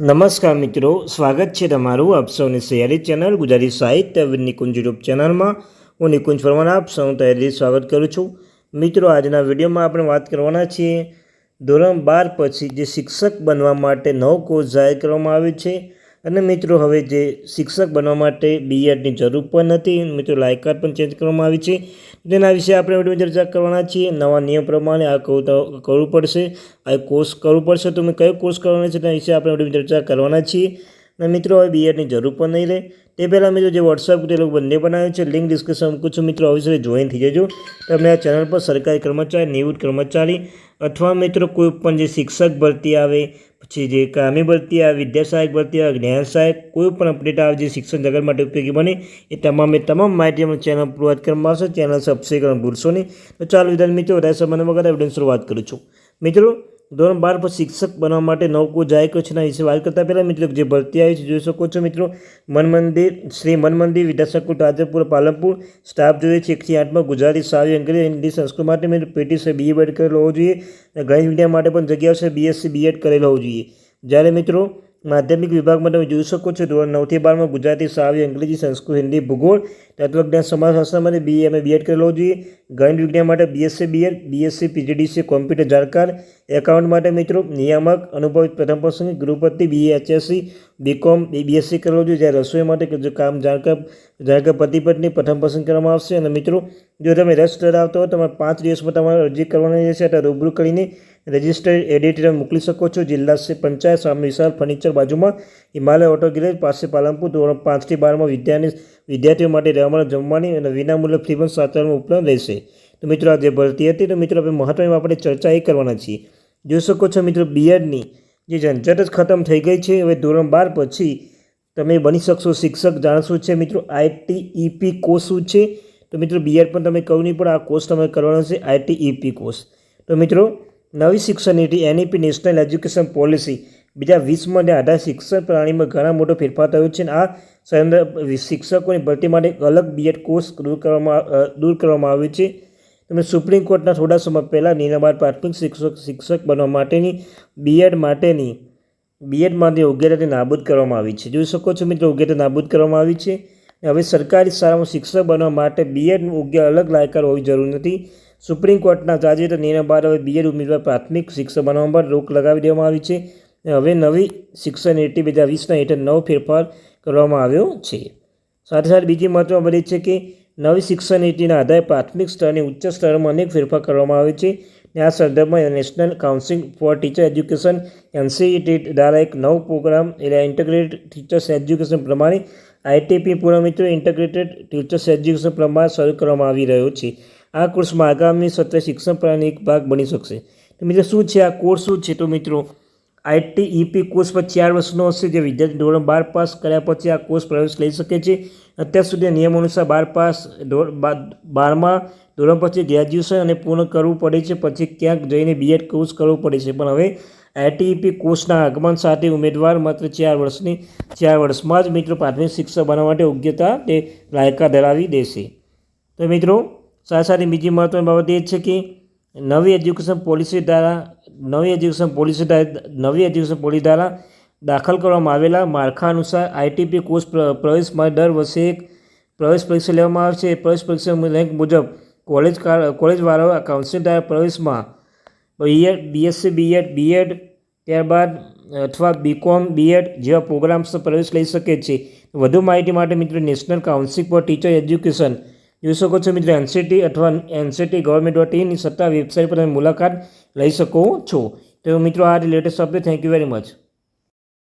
નમસ્કાર મિત્રો, સ્વાગત છે તમારું આપ સૌની સહયારી ચેનલ ગુજરાતી સાહિત્ય નિકુંજ યુટ્યુબ ચેનલમાં. હું નિકુંજ પરમાર, આપ સૌનું તૈયારી સ્વાગત કરું છું. મિત્રો, આજના વિડીયોમાં આપણે વાત કરવાના છીએ ધોરણ બાર પછી જે શિક્ષક બનવા માટે નવો કોર્સ જાહેર કરવામાં આવ્યો છે. અને મિત્રો, હવે જે શિક્ષક બનવા માટે બીએડની જરૂર પણ નથી, મિત્રો લાયકાત પણ ચેન્જ કરવામાં આવી છે. તેના વિશે આપણે વીડિયો ચર્ચા કરવાના છીએ. નવા નિયમ પ્રમાણે આ કરવું પડશે, આ કોર્સ કરવું પડશે. તો મેં કયો કોર્સ કરવાનો છે તેના વિશે આપણે વીડિયો ચર્ચા કરવાના છીએ. અને મિત્રો, હવે બીએડની જરૂર પણ નહીં રહે. તે પહેલાં મિત્રો, જે વોટ્સઅપ તે લોકો બંને બનાવ્યું છે લિંક ડિસ્ક્રિપ્શન મૂકું છું. મિત્રો અવશ્ય જોઈન થઈ જજો. તમે આ ચેનલ પર સરકારી કર્મચારી, નિવૃત્ત કર્મચારી અથવા મિત્રો, કોઈ પણ જે શિક્ષક ભરતી આવે, પછી જે કામી ભરતી આવે, વિદ્યા સહાયક ભરતી આવે, જ્ઞાન સહાયક, કોઈ પણ અપડેટ આવે, જે શિક્ષણ જગત માટે ઉપયોગી બને, એ તમામે તમામ માહિતી અમે ચેનલ પ્રોવાઈડ કરવામાં આવશે. ચેનલ સબસ્ક્રાઈબ કરવાનું ભૂલશો નહીં. તો ચાલો વિદ્યાર્થી મિત્રો, વધારે સંબંધ વગર એવિડન્સ શરૂઆત કરું છું. મિત્રો ધોરણ બાર પર શિક્ષક બનવા માટે નવ કોર્સ જાહેર કર્યો છે વિશે વાત કરતાં પહેલાં મિત્રો જે ભરતી આવી છે, જોઈ શકો છો મિત્રો. મન મંદિર, શ્રી મન મંદિર વિદ્યાસંકુલ, તાજપુર, પાલનપુર. સ્ટાફ જોઈએ છે, એકથી આઠમાં ગુજરાતી સારી અંગ્રેજી હિન્દી સંસ્કૃત માટે મિત્રો પીટી છે બીએ બેડ કરેલો હોવો જોઈએ. અને ગણિત વિદ્યા માટે પણ જગ્યા છે બીએસસી બીએડ કરેલો હોવો જોઈએ. જ્યારે મિત્રો માધ્યમિક વિભાગમાં તમે જોઈ શકો છો, ધોરણ નવથી બારમાં ગુજરાતી સારી અંગ્રેજી, સંસ્કૃત, હિન્દી, ભૂગોળ, તત્વજ્ઞાન સમાજશાસ્ત્ર માટે બીએ એમ બીએડ કરેલો જોઈએ ગણિત વિજ્ઞાન માટે BSc BEd BSc PGDC computer જાણકાર, એકાઉન્ટ માટે મિત્રો નિયામક, અનુભવ પ્રથમ પસંદ ગૃહપતિ બીએ એચએસસી બીકોમ બીએસસી કરેલો જોઈએ જ્યારે રસોઈ માટે જો કામ જાણકાર જાણકાર પતિ પત્ની પ્રથમ પસંદ કરવામાં આવશે. અને મિત્રો, જો તમે રસ ધરાવતો હો, તમારે પાંચ દિવસમાં તમારે અરજી કરવાની રહેશે, એટલે રૂબરૂ કરીને રજિસ્ટર્ડ એડિટર મોકલી શકો છો. જિલ્લા શ્રી પંચાયત સામે વિશાલ ફર્નિચર બાજુમાં હિમાલય ઓટો ગેરેજ પાસે પાલનપુર ધોરણ પાંચથી બારમાં વિદ્યાની વિદ્યાર્થીઓ માટે રહેવાનું જમવાની અને વિનામૂલ્ય ફ્રી પણ સાચવવાનું ઉપલબ્ધ રહેશે. તો મિત્રો આ જે ભરતી હતી, તો મિત્રો આપણે મહત્ત્વની આપણે ચર્ચા એ કરવાના છીએ. જોઈ શકો છો મિત્રો બીએડની જે ઝંઝટ જ ખતમ થઈ ગઈ છે. હવે ધોરણ બાર પછી તમે બની શકશો શિક્ષક. જાણશો છે મિત્રો આઈટી ઈપી કોર્સ શું છે? તો મિત્રો બીએડ પણ તમે કહ્યું નહીં, પણ આ કોર્સ તમે કરવાનો છે આઈટી ઈપી કોર્સ. તો મિત્રો નવી શિક્ષણ નીતિ એનઈપી નેશનલ એજ્યુકેશન પોલિસી બીજા વીસમાં અને આધાર શિક્ષણ પ્રણાલીમાં ઘણા મોટો ફેરફાર થયો છે આ સંદર્ભ શિક્ષકોની ભરતી માટે એક અલગ બીએડ કોર્સ દૂર કરવામાં દૂર કરવામાં આવ્યો છે. તમે સુપ્રીમ કોર્ટના થોડા સમય પહેલાં નિર્ણય બાદ પ્રાથમિક શિક્ષક શિક્ષક બનવા માટેની બીએડ માટેની બીએડમાંથી યોગ્યતાથી નાબૂદ કરવામાં આવી છે. જોઈ શકો છો મિત્રો, યોગ્યતા નાબૂદ કરવામાં આવી છે. હવે સરકારી શાળામાં શિક્ષક બનવા માટે બીએડ યોગ્ય અલગ લાયકાત હોવી જરૂર નથી. સુપ્રીમ કોર્ટના તાજેતર નિર્ણય બાદ હવે બીએડ ઉમેદવાર પ્રાથમિક શિક્ષક બનવા પર રોક લગાવી દેવામાં આવી છે. હવે નવી શિક્ષણ નીતિ બે હજાર વીસના હેઠળ નવો ફેરફાર કરવામાં આવ્યો છે. સાથે સાથે બીજી મહત્વમાં બની છે કે નવી શિક્ષણ નીતિના આધારે પ્રાથમિક સ્તરની ઉચ્ચ સ્તરમાં અનેક ફેરફાર કરવામાં આવે છે. આ સંદર્ભમાં National Council for Teacher Education, NCET દ્વારા એક નવો પ્રોગ્રામ એટલે ઇન્ટગ્રેટેડ ટીચર્સ એજ્યુકેશન પ્રમાણે આઈટીપી પૂર્ણ મિત્રો ઇન્ટગ્રેટેડ ટીચર્સ એજ્યુકેશન પ્રમાણે શરૂ કરવામાં આવી રહ્યો છે. આ કોર્સમાં આગામી સત્ર શિક્ષણ પ્રણાલીનો એક ભાગ બની શકશે. તો મિત્રો, શું છે? આ કોર્સ શું છે? તો મિત્રો આઈટી ઈપી કોર્સ પર ચાર વર્ષનો હશે જે વિદ્યાર્થી ધોરણ બાર પાસ કર્યા પછી આ કોર્સ પ્રવેશ લઈ શકે છે. અત્યાર સુધી નિયમ અનુસાર બાર પાસ ધોરણ બાર બારમાં ધોરણ પછી ગ્રેજ્યુએશન અને પૂર્ણ કરવું પડે છે. પછી ક્યાંક જઈને બીએડ કોર્સ કરવું પડે છે. પણ હવે આઈટીઈપી કોર્સના આગમન સાથે ઉમેદવાર માત્ર ચાર વર્ષની, ચાર વર્ષમાં જ મિત્રો પ્રાથમિક શિક્ષક બનવા માટે યોગ્યતા તે લાયકા ધરાવી દેશે. તો મિત્રો, સાથે સાથે બીજી મહત્વની બાબત એ છે કે નવી એજ્યુકેશન પોલિસી દ્વારા નવી એજ્યુકેશન પોલિસી નવી એજ્યુકેશન પોલિસી દ્વારા દાખલ કરવામાં આવેલા માળખા અનુસાર આઈટીપી કોર્સ પ્રવેશમાં દર વર્ષે એક પ્રવેશ પરીક્ષા લેવામાં આવે છે. પ્રવેશ પરીક્ષા રેન્ક મુજબ કોલેજ કોલેજવાળા કાઉન્સિલ દ્વારા પ્રવેશમાં બીએડ બીએસસી બીએડ બીએડ ત્યારબાદ અથવા બીકોમ બીએડ જેવા પ્રોગ્રામ્સનો પ્રવેશ લઈ શકે છે. વધુ માહિતી માટે મિત્રો National Council for Teacher Education જોઈ શકો છો મિત્રો એનસીટી અથવા એનસીટી ગવર્મેન્ટ ડોટ ઇનની સત્તા વેબસાઇટ પર તમે મુલાકાત લઈ શકો છો. તો મિત્રો, આ latest update thank you very much